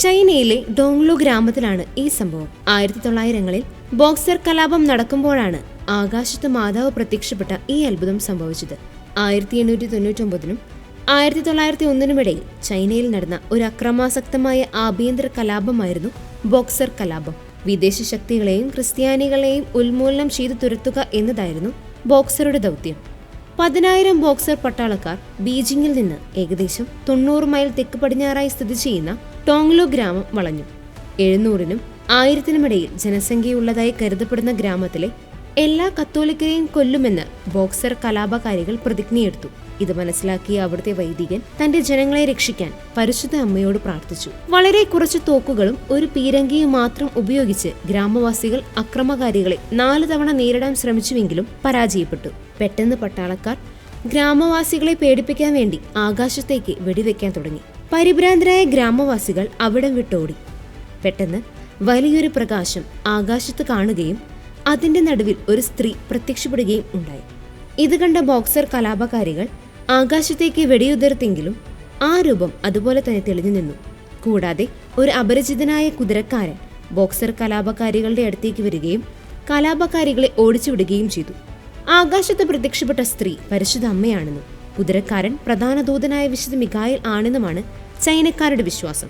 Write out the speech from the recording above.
ചൈനയിലെ ഡോങ്ലു ഗ്രാമത്തിലാണ് ഈ സംഭവം. ആയിരത്തി തൊള്ളായിരങ്ങളിൽ ബോക്സർ കലാപം നടക്കുമ്പോഴാണ് ആകാശത്ത് മാതാവ് പ്രത്യക്ഷപ്പെട്ട ഈ അത്ഭുതം സംഭവിച്ചത്. ആയിരത്തി എണ്ണൂറ്റി തൊണ്ണൂറ്റൊമ്പതിനും ആയിരത്തി തൊള്ളായിരത്തി ഒന്നിനുമിടയിൽ ചൈനയിൽ നടന്ന ഒരു അക്രമാസക്തമായ ആഭ്യന്തര കലാപമായിരുന്നു ബോക്സർ കലാപം. വിദേശ ശക്തികളെയും ക്രിസ്ത്യാനികളെയും ഉന്മൂലനം ചെയ്തു തുരത്തുക എന്നതായിരുന്നു ബോക്സറുടെ ദൗത്യം. പതിനായിരം ബോക്സർ പട്ടാളക്കാർ ബീജിംഗിൽ നിന്ന് ഏകദേശം തൊണ്ണൂറ് മൈൽ തെക്ക് പടിഞ്ഞാറായി സ്ഥിതി ചെയ്യുന്ന ടോങ്ലോ ഗ്രാമം വളഞ്ഞു. എഴുന്നൂറിനും ആയിരത്തിനുമിടയിൽ ജനസംഖ്യയുള്ളതായി കരുതപ്പെടുന്ന ഗ്രാമത്തിലെ എല്ലാ കത്തോലിക്കരെയും കൊല്ലുമെന്ന് ബോക്സർ കലാപകാരികൾ പ്രതിജ്ഞയെടുത്തു. ഇത് മനസ്സിലാക്കിയ അവിടുത്തെ വൈദികൻ തന്റെ ജനങ്ങളെ രക്ഷിക്കാൻ പരിശുദ്ധ അമ്മയോട് പ്രാർത്ഥിച്ചു. വളരെ കുറച്ച് തോക്കുകളും ഒരു പീരങ്കിയും മാത്രം ഉപയോഗിച്ച് ഗ്രാമവാസികൾ അക്രമകാരികളെ നാല് തവണ നേരിടാൻ ശ്രമിച്ചുവെങ്കിലും പരാജയപ്പെട്ടു. പെട്ടെന്ന് പട്ടാളക്കാർ ഗ്രാമവാസികളെ പേടിപ്പിക്കാൻ വേണ്ടി ആകാശത്തേക്ക് വെടിവെക്കാൻ തുടങ്ങി. പരിഭ്രാന്തരായ ഗ്രാമവാസികൾ അവിടം വിട്ടോടി. പെട്ടെന്ന് വലിയൊരു പ്രകാശം ആകാശത്ത് കാണുകയും അതിന്റെ നടുവിൽ ഒരു സ്ത്രീ പ്രത്യക്ഷപ്പെടുകയും ഉണ്ടായി. ഇത് കണ്ട ബോക്സർ കലാപകാരികൾ ആകാശത്തേക്ക് വെടിയുതിർത്തെങ്കിലും ആ രൂപം അതുപോലെ തന്നെ തെളിഞ്ഞു നിന്നു. കൂടാതെ ഒരു അപരിചിതനായ കുതിരക്കാരൻ ബോക്സർ കലാപകാരികളുടെ അടുത്തേക്ക് വരികയും കലാപകാരികളെ ഓടിച്ചുവിടുകയും ചെയ്തു. ആകാശത്ത് പ്രത്യക്ഷപ്പെട്ട സ്ത്രീ പരിശുദ്ധ അമ്മയാണെന്നും കുതിരക്കാരൻ പ്രധാന ദൂതനായ വിശുദ്ധ മികായൽ ആണെന്നുമാണ് ചൈനക്കാരുടെ വിശ്വാസം.